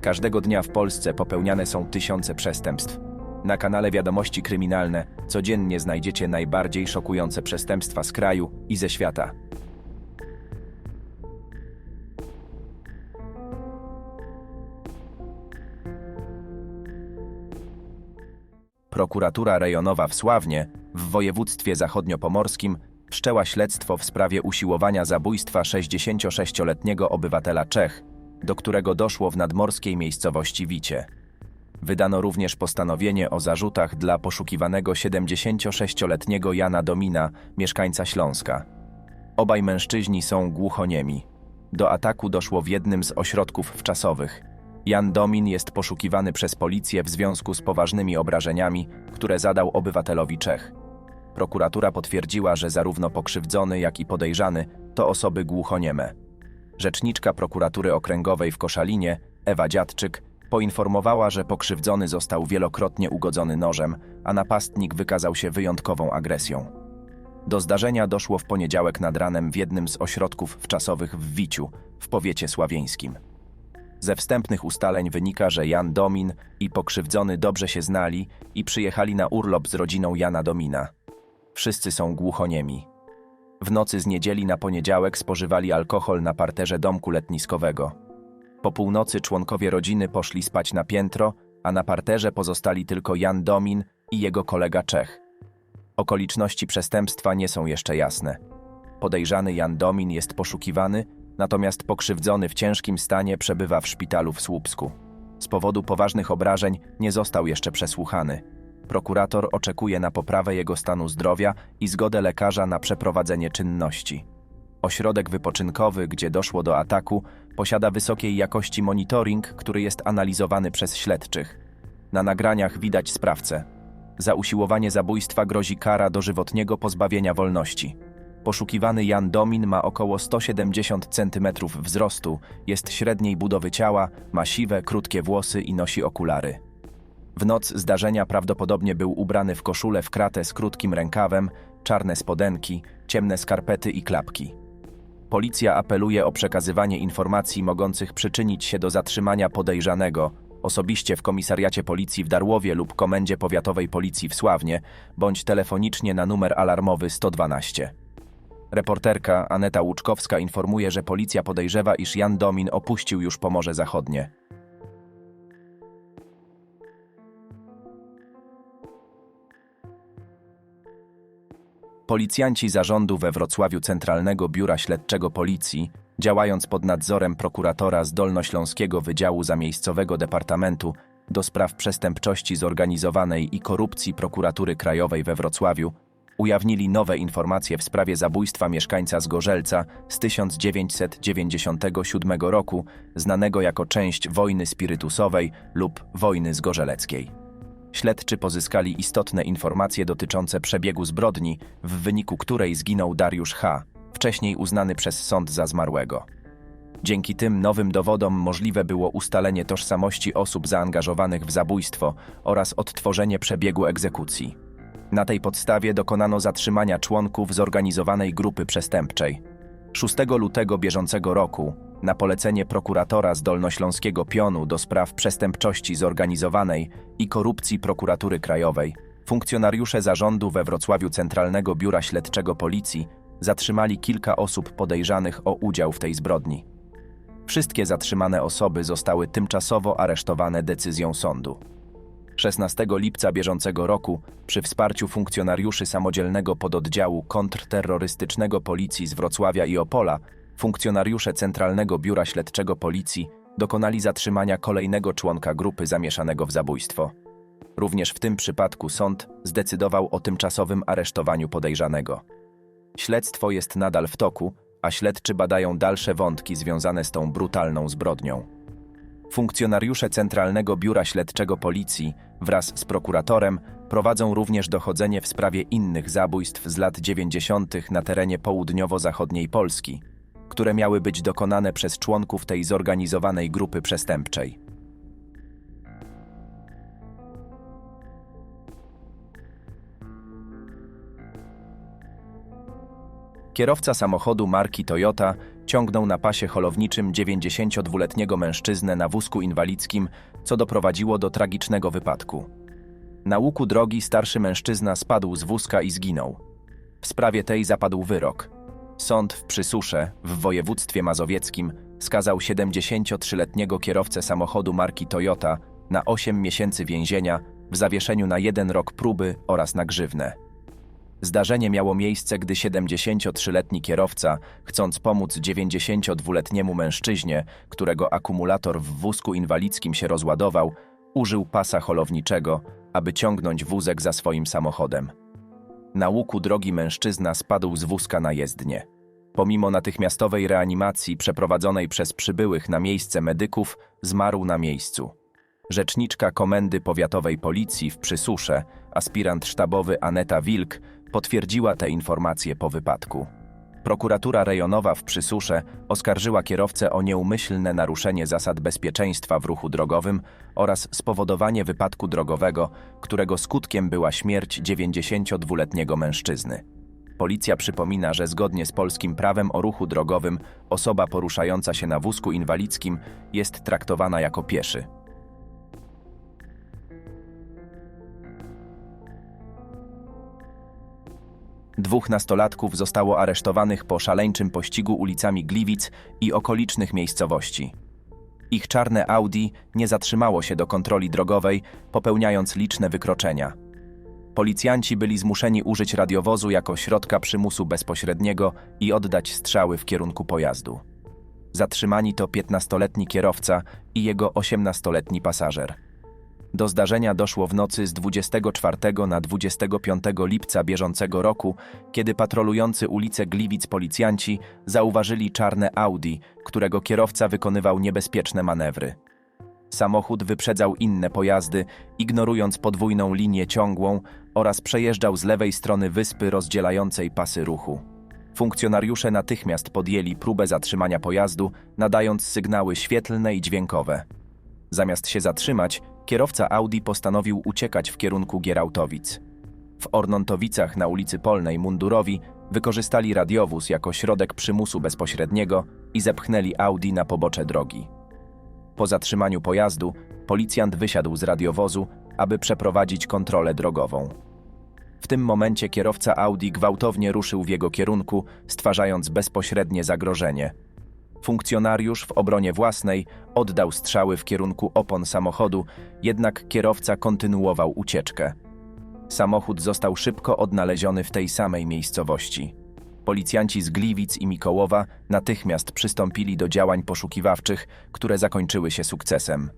Każdego dnia w Polsce popełniane są tysiące przestępstw. Na kanale Wiadomości Kryminalne codziennie znajdziecie najbardziej szokujące przestępstwa z kraju i ze świata. Prokuratura rejonowa w Sławnie, w województwie zachodniopomorskim, wszczęła śledztwo w sprawie usiłowania zabójstwa 66-letniego obywatela Czech, do którego doszło w nadmorskiej miejscowości Wicie. Wydano również postanowienie o zarzutach dla poszukiwanego 76-letniego Jana Domina, mieszkańca Śląska. Obaj mężczyźni są głuchoniemi. Do ataku doszło w jednym z ośrodków wczasowych. Jan Domin jest poszukiwany przez policję w związku z poważnymi obrażeniami, które zadał obywatelowi Czech. Prokuratura potwierdziła, że zarówno pokrzywdzony, jak i podejrzany to osoby głuchonieme. Rzeczniczka prokuratury okręgowej w Koszalinie, Ewa Dziadczyk, poinformowała, że pokrzywdzony został wielokrotnie ugodzony nożem, a napastnik wykazał się wyjątkową agresją. Do zdarzenia doszło w poniedziałek nad ranem w jednym z ośrodków wczasowych w Wiciu, w powiecie sławieńskim. Ze wstępnych ustaleń wynika, że Jan Domin i pokrzywdzony dobrze się znali i przyjechali na urlop z rodziną Jana Domina. Wszyscy są głuchoniemi. W nocy z niedzieli na poniedziałek spożywali alkohol na parterze domku letniskowego. Po północy członkowie rodziny poszli spać na piętro, a na parterze pozostali tylko Jan Domin i jego kolega Czech. Okoliczności przestępstwa nie są jeszcze jasne. Podejrzany Jan Domin jest poszukiwany, natomiast pokrzywdzony w ciężkim stanie przebywa w szpitalu w Słupsku. Z powodu poważnych obrażeń nie został jeszcze przesłuchany. Prokurator oczekuje na poprawę jego stanu zdrowia i zgodę lekarza na przeprowadzenie czynności. Ośrodek wypoczynkowy, gdzie doszło do ataku, posiada wysokiej jakości monitoring, który jest analizowany przez śledczych. Na nagraniach widać sprawcę. Za usiłowanie zabójstwa grozi kara dożywotniego pozbawienia wolności. Poszukiwany Jan Domin ma około 170 cm wzrostu, jest średniej budowy ciała, ma siwe, krótkie włosy i nosi okulary. W noc zdarzenia prawdopodobnie był ubrany w koszulę w kratę z krótkim rękawem, czarne spodenki, ciemne skarpety i klapki. Policja apeluje o przekazywanie informacji mogących przyczynić się do zatrzymania podejrzanego osobiście w komisariacie policji w Darłowie lub komendzie powiatowej policji w Sławnie, bądź telefonicznie na numer alarmowy 112. Reporterka Aneta Łuczkowska informuje, że policja podejrzewa, iż Jan Domin opuścił już Pomorze Zachodnie. Policjanci zarządu we Wrocławiu Centralnego Biura Śledczego Policji, działając pod nadzorem prokuratora z Dolnośląskiego Wydziału Zamiejscowego Departamentu do spraw przestępczości zorganizowanej i korupcji Prokuratury Krajowej we Wrocławiu, ujawnili nowe informacje w sprawie zabójstwa mieszkańca Zgorzelca z 1997 roku, znanego jako część wojny spirytusowej lub wojny zgorzeleckiej. Śledczy pozyskali istotne informacje dotyczące przebiegu zbrodni, w wyniku której zginął Dariusz H., wcześniej uznany przez sąd za zmarłego. Dzięki tym nowym dowodom możliwe było ustalenie tożsamości osób zaangażowanych w zabójstwo oraz odtworzenie przebiegu egzekucji. Na tej podstawie dokonano zatrzymania członków zorganizowanej grupy przestępczej. 6 lutego bieżącego roku, na polecenie prokuratora z Dolnośląskiego Pionu do spraw przestępczości zorganizowanej i korupcji Prokuratury Krajowej, funkcjonariusze zarządu we Wrocławiu Centralnego Biura Śledczego Policji zatrzymali kilka osób podejrzanych o udział w tej zbrodni. Wszystkie zatrzymane osoby zostały tymczasowo aresztowane decyzją sądu. 16 lipca bieżącego roku, przy wsparciu funkcjonariuszy samodzielnego pododdziału kontrterrorystycznego Policji z Wrocławia i Opola, funkcjonariusze Centralnego Biura Śledczego Policji dokonali zatrzymania kolejnego członka grupy zamieszanego w zabójstwo. Również w tym przypadku sąd zdecydował o tymczasowym aresztowaniu podejrzanego. Śledztwo jest nadal w toku, a śledczy badają dalsze wątki związane z tą brutalną zbrodnią. Funkcjonariusze Centralnego Biura Śledczego Policji wraz z prokuratorem prowadzą również dochodzenie w sprawie innych zabójstw z lat 90. na terenie południowo-zachodniej Polski, które miały być dokonane przez członków tej zorganizowanej grupy przestępczej. Kierowca samochodu marki Toyota ciągnął na pasie holowniczym 92-letniego mężczyznę na wózku inwalidzkim, co doprowadziło do tragicznego wypadku. Na łuku drogi starszy mężczyzna spadł z wózka i zginął. W sprawie tej zapadł wyrok. Sąd w Przysusze, w województwie mazowieckim, skazał 73-letniego kierowcę samochodu marki Toyota na 8 miesięcy więzienia w zawieszeniu na jeden rok próby oraz na grzywnę. Zdarzenie miało miejsce, gdy 73-letni kierowca, chcąc pomóc 92-letniemu mężczyźnie, którego akumulator w wózku inwalidzkim się rozładował, użył pasa holowniczego, aby ciągnąć wózek za swoim samochodem. Na łuku drogi mężczyzna spadł z wózka na jezdnię. Pomimo natychmiastowej reanimacji przeprowadzonej przez przybyłych na miejsce medyków, zmarł na miejscu. Rzeczniczka Komendy Powiatowej Policji w Przysusze, aspirant sztabowy Aneta Wilk, potwierdziła te informacje po wypadku. Prokuratura rejonowa w Przysusze oskarżyła kierowcę o nieumyślne naruszenie zasad bezpieczeństwa w ruchu drogowym oraz spowodowanie wypadku drogowego, którego skutkiem była śmierć 92-letniego mężczyzny. Policja przypomina, że zgodnie z polskim prawem o ruchu drogowym osoba poruszająca się na wózku inwalidzkim jest traktowana jako pieszy. Dwóch nastolatków zostało aresztowanych po szaleńczym pościgu ulicami Gliwic i okolicznych miejscowości. Ich czarne Audi nie zatrzymało się do kontroli drogowej, popełniając liczne wykroczenia. Policjanci byli zmuszeni użyć radiowozu jako środka przymusu bezpośredniego i oddać strzały w kierunku pojazdu. Zatrzymani to 15-letni kierowca i jego 18-letni pasażer. Do zdarzenia doszło w nocy z 24 na 25 lipca bieżącego roku, kiedy patrolujący ulicę Gliwic policjanci zauważyli czarne Audi, którego kierowca wykonywał niebezpieczne manewry. Samochód wyprzedzał inne pojazdy, ignorując podwójną linię ciągłą oraz przejeżdżał z lewej strony wyspy rozdzielającej pasy ruchu. Funkcjonariusze natychmiast podjęli próbę zatrzymania pojazdu, nadając sygnały świetlne i dźwiękowe. Zamiast się zatrzymać, kierowca Audi postanowił uciekać w kierunku Gierautowic. W Ornontowicach na ulicy Polnej mundurowi wykorzystali radiowóz jako środek przymusu bezpośredniego i zepchnęli Audi na pobocze drogi. Po zatrzymaniu pojazdu, policjant wysiadł z radiowozu, aby przeprowadzić kontrolę drogową. W tym momencie kierowca Audi gwałtownie ruszył w jego kierunku, stwarzając bezpośrednie zagrożenie. Funkcjonariusz w obronie własnej oddał strzały w kierunku opon samochodu, jednak kierowca kontynuował ucieczkę. Samochód został szybko odnaleziony w tej samej miejscowości. Policjanci z Gliwic i Mikołowa natychmiast przystąpili do działań poszukiwawczych, które zakończyły się sukcesem.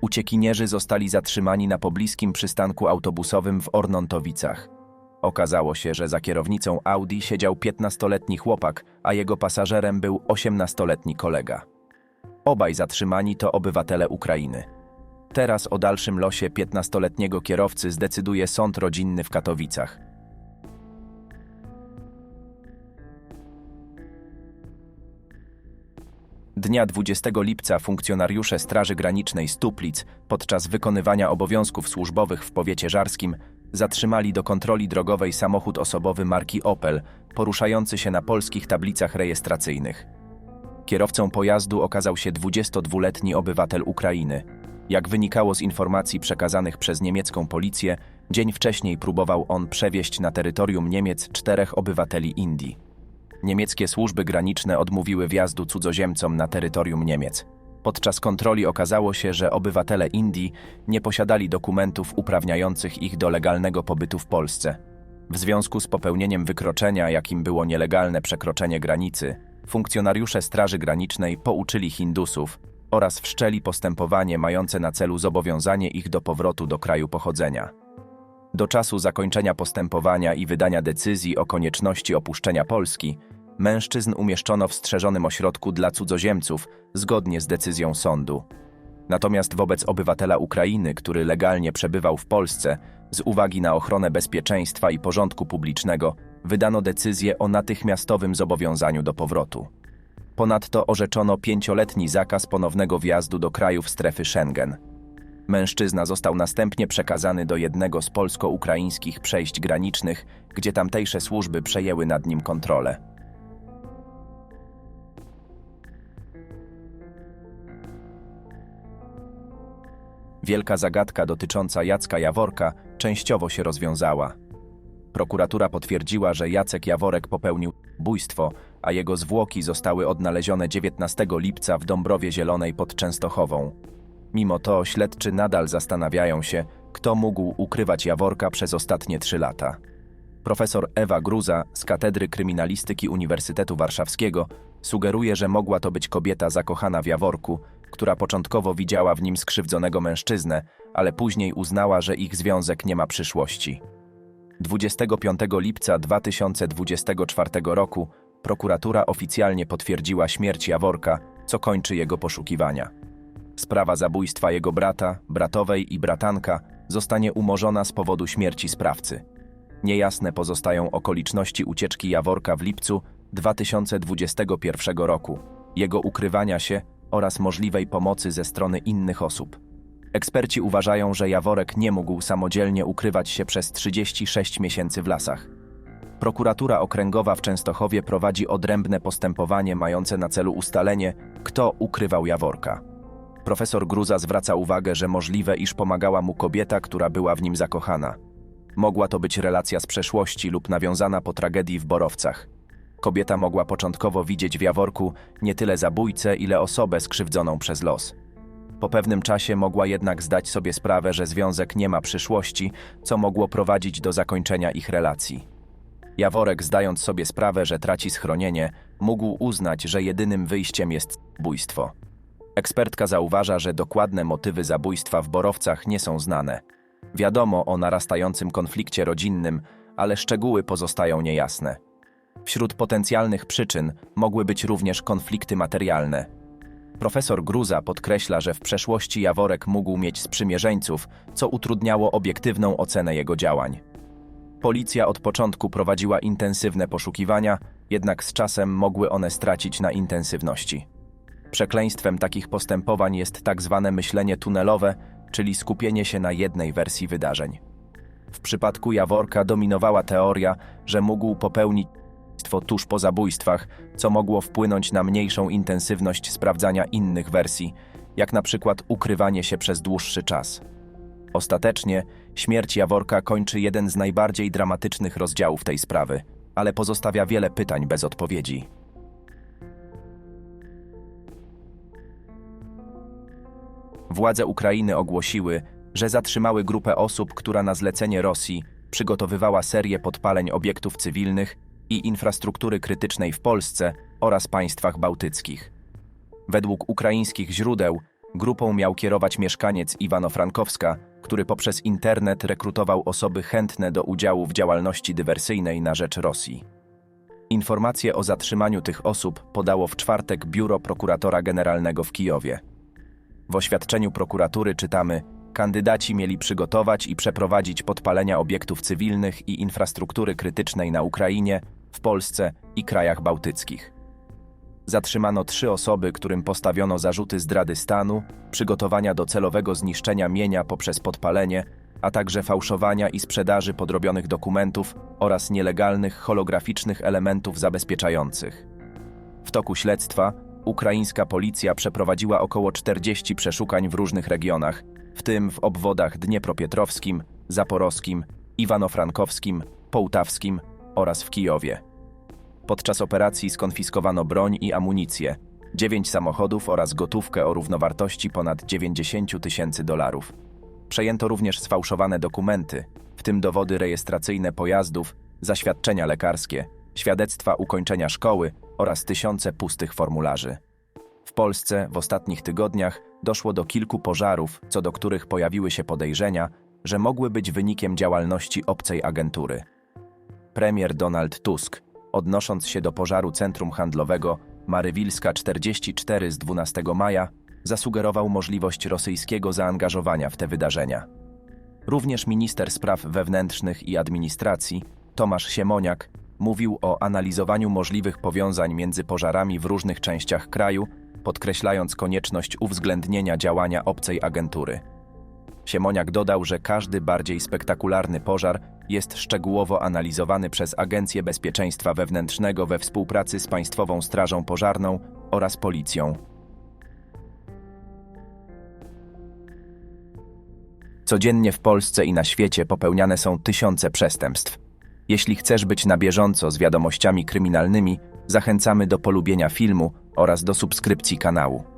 Uciekinierzy zostali zatrzymani na pobliskim przystanku autobusowym w Ornontowicach. Okazało się, że za kierownicą Audi siedział 15-letni chłopak, a jego pasażerem był 18-letni kolega. Obaj zatrzymani to obywatele Ukrainy. Teraz o dalszym losie 15-letniego kierowcy zdecyduje sąd rodzinny w Katowicach. Dnia 20 lipca funkcjonariusze Straży Granicznej Stuplic podczas wykonywania obowiązków służbowych w powiecie żarskim zatrzymali do kontroli drogowej samochód osobowy marki Opel, poruszający się na polskich tablicach rejestracyjnych. Kierowcą pojazdu okazał się 22-letni obywatel Ukrainy. Jak wynikało z informacji przekazanych przez niemiecką policję, dzień wcześniej próbował on przewieźć na terytorium Niemiec czterech obywateli Indii. Niemieckie służby graniczne odmówiły wjazdu cudzoziemcom na terytorium Niemiec. Podczas kontroli okazało się, że obywatele Indii nie posiadali dokumentów uprawniających ich do legalnego pobytu w Polsce. W związku z popełnieniem wykroczenia, jakim było nielegalne przekroczenie granicy, funkcjonariusze Straży Granicznej pouczyli Hindusów oraz wszczęli postępowanie mające na celu zobowiązanie ich do powrotu do kraju pochodzenia. Do czasu zakończenia postępowania i wydania decyzji o konieczności opuszczenia Polski, mężczyzn umieszczono w strzeżonym ośrodku dla cudzoziemców zgodnie z decyzją sądu. Natomiast wobec obywatela Ukrainy, który legalnie przebywał w Polsce, z uwagi na ochronę bezpieczeństwa i porządku publicznego, wydano decyzję o natychmiastowym zobowiązaniu do powrotu. Ponadto orzeczono pięcioletni zakaz ponownego wjazdu do krajów strefy Schengen. Mężczyzna został następnie przekazany do jednego z polsko-ukraińskich przejść granicznych, gdzie tamtejsze służby przejęły nad nim kontrolę. Wielka zagadka dotycząca Jacka Jaworka częściowo się rozwiązała. Prokuratura potwierdziła, że Jacek Jaworek popełnił bójstwo, a jego zwłoki zostały odnalezione 19 lipca w Dąbrowie Zielonej pod Częstochową. Mimo to śledczy nadal zastanawiają się, kto mógł ukrywać Jaworka przez ostatnie trzy lata. Profesor Ewa Gruza z Katedry Kryminalistyki Uniwersytetu Warszawskiego sugeruje, że mogła to być kobieta zakochana w Jaworku, która początkowo widziała w nim skrzywdzonego mężczyznę, ale później uznała, że ich związek nie ma przyszłości. 25 lipca 2024 roku prokuratura oficjalnie potwierdziła śmierć Jaworka, co kończy jego poszukiwania. Sprawa zabójstwa jego brata, bratowej i bratanka zostanie umorzona z powodu śmierci sprawcy. Niejasne pozostają okoliczności ucieczki Jaworka w lipcu 2021 roku, jego ukrywania się oraz możliwej pomocy ze strony innych osób. Eksperci uważają, że Jaworek nie mógł samodzielnie ukrywać się przez 36 miesięcy w lasach. Prokuratura Okręgowa w Częstochowie prowadzi odrębne postępowanie mające na celu ustalenie, kto ukrywał Jaworka. Profesor Gruza zwraca uwagę, że możliwe, iż pomagała mu kobieta, która była w nim zakochana. Mogła to być relacja z przeszłości lub nawiązana po tragedii w Borowcach. Kobieta mogła początkowo widzieć w Jaworku nie tyle zabójcę, ile osobę skrzywdzoną przez los. Po pewnym czasie mogła jednak zdać sobie sprawę, że związek nie ma przyszłości, co mogło prowadzić do zakończenia ich relacji. Jaworek, zdając sobie sprawę, że traci schronienie, mógł uznać, że jedynym wyjściem jest bójstwo. Ekspertka zauważa, że dokładne motywy zabójstwa w Borowcach nie są znane. Wiadomo o narastającym konflikcie rodzinnym, ale szczegóły pozostają niejasne. Wśród potencjalnych przyczyn mogły być również konflikty materialne. Profesor Gruza podkreśla, że w przeszłości Jaworek mógł mieć sprzymierzeńców, co utrudniało obiektywną ocenę jego działań. Policja od początku prowadziła intensywne poszukiwania, jednak z czasem mogły one stracić na intensywności. Przekleństwem takich postępowań jest tak zwane myślenie tunelowe, czyli skupienie się na jednej wersji wydarzeń. W przypadku Jaworka dominowała teoria, że mógł popełnić zabójstwo tuż po zabójstwach, co mogło wpłynąć na mniejszą intensywność sprawdzania innych wersji, jak na przykład ukrywanie się przez dłuższy czas. Ostatecznie śmierć Jaworka kończy jeden z najbardziej dramatycznych rozdziałów tej sprawy, ale pozostawia wiele pytań bez odpowiedzi. Władze Ukrainy ogłosiły, że zatrzymały grupę osób, która na zlecenie Rosji przygotowywała serię podpaleń obiektów cywilnych i infrastruktury krytycznej w Polsce oraz państwach bałtyckich. Według ukraińskich źródeł grupą miał kierować mieszkaniec Iwano-Frankowska, który poprzez internet rekrutował osoby chętne do udziału w działalności dywersyjnej na rzecz Rosji. Informacje o zatrzymaniu tych osób podało w czwartek biuro prokuratora generalnego w Kijowie. W oświadczeniu prokuratury czytamy: Kandydaci mieli przygotować i przeprowadzić podpalenia obiektów cywilnych i infrastruktury krytycznej na Ukrainie, w Polsce i krajach bałtyckich. Zatrzymano trzy osoby, którym postawiono zarzuty zdrady stanu, przygotowania do celowego zniszczenia mienia poprzez podpalenie, a także fałszowania i sprzedaży podrobionych dokumentów oraz nielegalnych holograficznych elementów zabezpieczających. W toku śledztwa ukraińska policja przeprowadziła około 40 przeszukań w różnych regionach, w tym w obwodach dniepropietrowskim, zaporowskim, iwano-frankowskim, połtawskim oraz w Kijowie. Podczas operacji skonfiskowano broń i amunicję, dziewięć samochodów oraz gotówkę o równowartości ponad 90 tysięcy dolarów. Przejęto również sfałszowane dokumenty, w tym dowody rejestracyjne pojazdów, zaświadczenia lekarskie, świadectwa ukończenia szkoły oraz tysiące pustych formularzy. W Polsce w ostatnich tygodniach doszło do kilku pożarów, co do których pojawiły się podejrzenia, że mogły być wynikiem działalności obcej agentury. Premier Donald Tusk, odnosząc się do pożaru centrum handlowego Marywilska 44 z 12 maja, zasugerował możliwość rosyjskiego zaangażowania w te wydarzenia. Również minister spraw wewnętrznych i administracji Tomasz Siemoniak mówił o analizowaniu możliwych powiązań między pożarami w różnych częściach kraju, podkreślając konieczność uwzględnienia działania obcej agentury. Siemoniak dodał, że każdy bardziej spektakularny pożar jest szczegółowo analizowany przez Agencję Bezpieczeństwa Wewnętrznego we współpracy z Państwową Strażą Pożarną oraz Policją. Codziennie w Polsce i na świecie popełniane są tysiące przestępstw. Jeśli chcesz być na bieżąco z wiadomościami kryminalnymi, zachęcamy do polubienia filmu oraz do subskrypcji kanału.